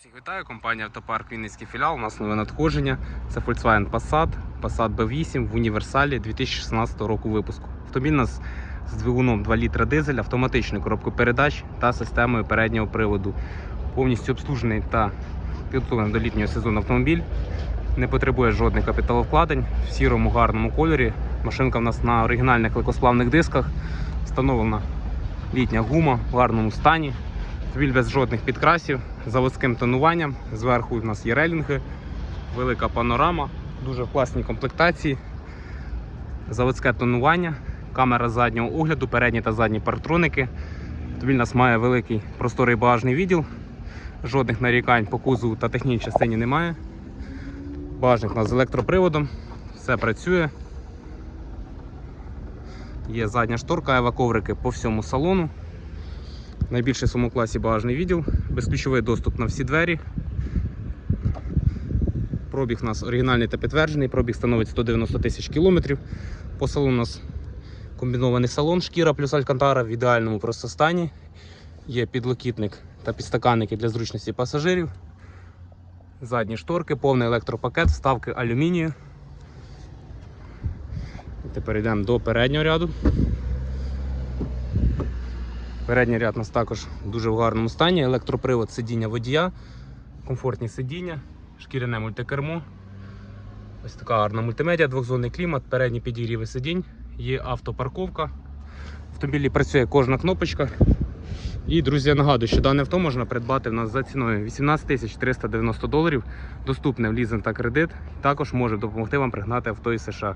Всіх вітаю, компанія Автопарк Вінницький філіал. У нас нове надходження. Це Volkswagen Passat, Passat B8 в універсалі 2016 року випуску. Автомобіль у нас з двигуном 2 літра дизель, автоматичною коробкою передач та системою переднього приводу. Повністю обслужений та підготовлений до літнього сезону автомобіль. Не потребує жодних капіталовкладень в сірому гарному кольорі. Машинка в нас на оригінальних легкосплавних дисках. Встановлена літня гума в гарному стані. Автомобіль без жодних підкрасів, заводським тонуванням. Зверху у нас є рейлінги, велика панорама, дуже в класній комплектації. Заводське тонування, камера заднього огляду, передні та задні парктроники. Автомобіль у нас має великий просторий багажний відділ. Жодних нарікань по кузову та технічній частині немає. Багажник у нас з електроприводом, все працює. Є задня шторка, еваковрики по всьому салону. Найбільший в своєму класі багажний відділ, безключовий доступ на всі двері. Пробіг у нас оригінальний та підтверджений, пробіг становить 190 тисяч кілометрів. По салону у нас комбінований салон, шкіра плюс алькантара в ідеальному просто стані. Є підлокітник та підстаканники для зручності пасажирів. Задні шторки, повний електропакет, вставки алюмінію. Тепер йдемо до переднього ряду. Передній ряд у нас також дуже в гарному стані. Електропривод сидіння водія, комфортні сидіння, шкіряне мультикермо. Ось така гарна мультимедіа, двохзонний клімат, передні підігріви сидінь, є автопарковка. В автомобілі працює кожна кнопочка. І, друзі, я нагадую, що дане авто можна придбати в нас за ціною 18 тисяч 390 доларів. Доступне в лізинг та кредит. Також може допомогти вам пригнати авто із США.